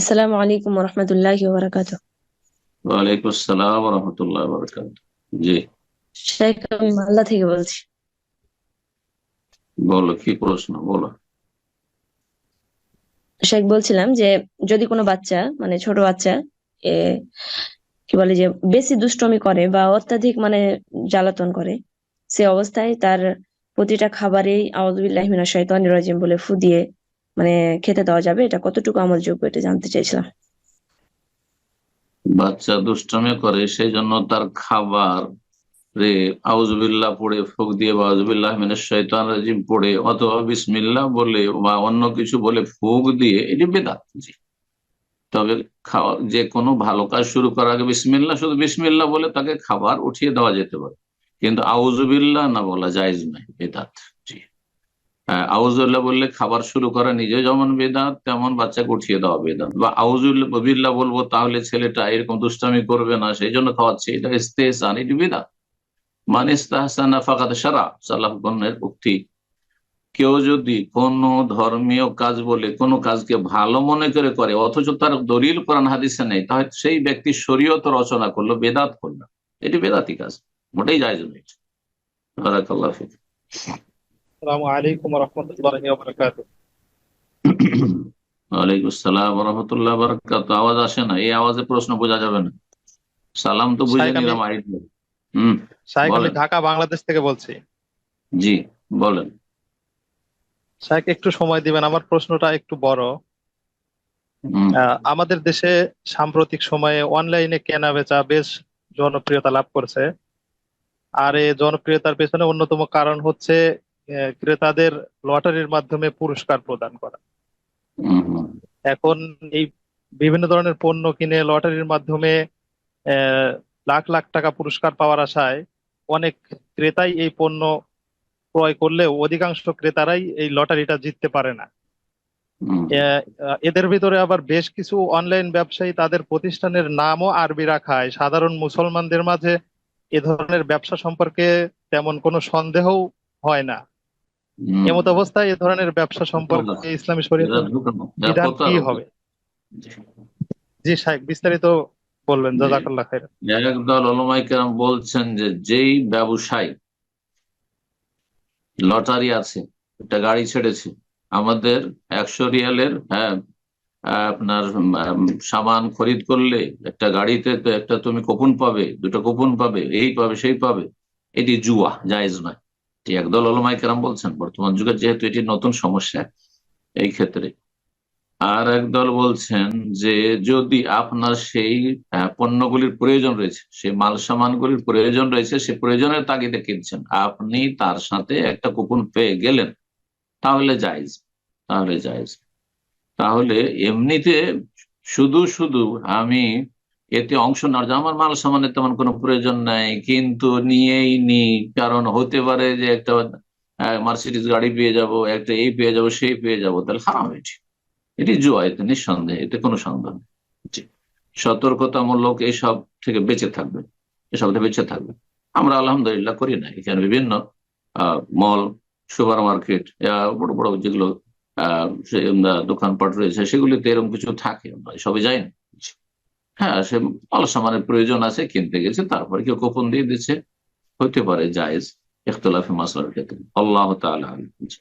আসসালামু আলাইকুম রহমতুল্লাহি ওবারাকাতু। ওয়ালাইকুম আসসালাম রহমতুল্লাহ জি। শেখ আমি মালদা থেকে বলছি। বলো কি প্রশ্ন? বলো। শেখ বলছিলাম যে যদি কোনো বাচ্চা মানে ছোট বাচ্চা এ কি বলে যে বেশি দুষ্টমি করে বা অত্যাধিক মানে জ্বালাতন করে সে অবস্থায় তার প্রতিটা খাবারেই আউযুবিল্লাহি মিনাশ শাইতানির রাজিম বলে ফু দিয়ে মানে খেতে দেওয়া যাবে। এটা কতটুকু আমলযোগ্য এটা জানতে চাইছিলাম বাচ্চা দুষ্টামি করে সেই জন্য তার খাবার রে আউজবিল্লাহ পড়ে, ফুক দিয়ে বা আউজবিল্লাহ মিনাশ শৈতান রাজিম পড়ে, অথবা বিসমিল্লাহ বলে বা অন্য কিছু বলে ফুক দিয়ে এটি বেদাত তবে খাওয়া, যে কোনো ভালো কাজ শুরু করার আগে বিসমিল্লাহ, শুধু বিসমিল্লাহ বলে তাকে খাবার উঠিয়ে দেওয়া যেতে পারে। কিন্তু আউজবিল্লাহ না বলা জায়েজ নাই বেদাত জি। আউজুল্লাহ বললে খাবার শুরু করা নিজে যেমন বেদাত, তেমন বাচ্চাকে উঠিয়ে দেওয়া বেদাত। বা আউজুল্লাহ বলব, তাহলে ছেলেটা এরকম দুষ্টামি করবে না, সেই জন্য খাওয়াচ্ছে। এটা ইস্তেহসান, এটি বেদাত। মানে ইস্তাহসানা ফাকাত সারা সাল্লাহনের উক্তি। কেউ যদি কোন ধর্মীয় কাজ বলে, কোনো কাজকে ভালো মনে করে করে, অথচ তার দলিল কোরআন হাদিসে নেই, তাহলে সেই ব্যক্তি শরীয়ত রচনা করল, বেদাত করল। এটি বেদাতি কাজ, মোটেই জায়জ নেই বারাকাল্লাহ আসসালামু আলাইকুম রহমতুল্লাহি ওয়া ওয়ালাইকুম আসসালাম রহমতুল্লাহ বারাকাত আওয়াজ আসে না? এই আওয়াজে প্রশ্ন বোঝা যাবে না। সালাম তো বুঝে নিলাম আইডি হম ঢাকা বাংলাদেশ থেকে বলছি। জি বলেন। শাইখ একটু সময় দিবেন। আমার প্রশ্নটা একটু বড়। আমাদের দেশে সাম্প্রতিক সময়ে অনলাইনে কেনা বেচা বেশ জনপ্রিয়তা লাভ করছে। আর এই জনপ্রিয়তার পেছনে অন্যতম কারণ হচ্ছে ক্রেতাদের লটারির মাধ্যমে পুরস্কার প্রদান করা। এখন এই বিভিন্ন ধরনের পণ্য কিনে লটারির মাধ্যমে লাখ লাখ টাকা পুরস্কার পাওয়ার আশায় অনেক ক্রেতাই এই পণ্য ক্রয় করলেও অধিকাংশ ক্রেতারাই এই লটারিটা জিততে পারে না। এদের ভিতরে আবার বেশ কিছু অনলাইন ব্যবসায়ী তাদের প্রতিষ্ঠানের নামও আরবি রাখায়। সাধারণ মুসলমানদের মাঝে এ ধরনের ব্যবসা সম্পর্কে তেমন কোনো সন্দেহও হয় না। এমত অবস্থায় এ ধরনের ব্যবসা সম্পর্কে ইসলামী শরীয়ত এরা ঢুকানো, এরা বিধান কি হবে? জি। শাহেখ বিস্তারিত বলবেন। জাজাকাল্লাহ খাইর একদল ওলামাই কেরাম বলছেন যে যেই ব্যবসায়ী লটারি আছে একটা গাড়ি ছেড়েছে আমাদের একশো রিয়ালের হ্যাঁ আপনার সামান খরিদ করলে একটা গাড়িতে তো একটা তুমি কুপন পাবে দুটো কুপন পাবে এই পাবে সেই পাবে এটি জুয়া জায়েজ নয়। এটি একদল ওলামাই কেরাম বলছেন, বর্তমান যুগে যেহেতু এটি নতুন সমস্যা এই ক্ষেত্রে। আর একদল বলছেন যে যদি আপনার সেই পণ্যগুলির প্রয়োজন রয়েছে, সেই মাল সামানগুলির প্রয়োজন রয়েছে, সে প্রয়োজনের তাগিদে কিনছেন, আপনি তার সাথে একটা কুপন পেয়ে গেলেন, তাহলে জায়েজ তাহলে জায়েজ। তাহলে এমনিতে শুধু শুধু আমি এতে অংশ না যে আমার মাল সামানের তেমন কোনো প্রয়োজন নাই। কিন্তু নিয়েই নি, কারণ হতে পারে যে একটা মার্সিডিজ গাড়ি পেয়ে যাব, একটা এই পেয়ে যাব, সেই পেয়ে যাব, তাহলে হারাম এটি। এটি জুয়া, এতে নিঃসন্দেহে, এতে কোনো সন্দেহ নেই। সতর্কতামূলক এইসব থেকে বেঁচে থাকবে, এসব থেকে বেঁচে থাকবে। আমরা আলহামদুলিল্লাহ করি না এখানে বিভিন্ন মল সুপার মার্কেট বড় বড় যেগুলো দোকানপাট রয়েছে, সেগুলিতে এরকম কিছু থাকে। সবই যাই না। হ্যাঁ সে মাল সামানের প্রয়োজন আছে, কিনতে গেছে, তারপরে কেউ কোপন দিয়ে দিচ্ছে হতে পারে জায়েজ, ইখতলাফি মাসলার ক্ষেত্রে আল্লাহ। জি।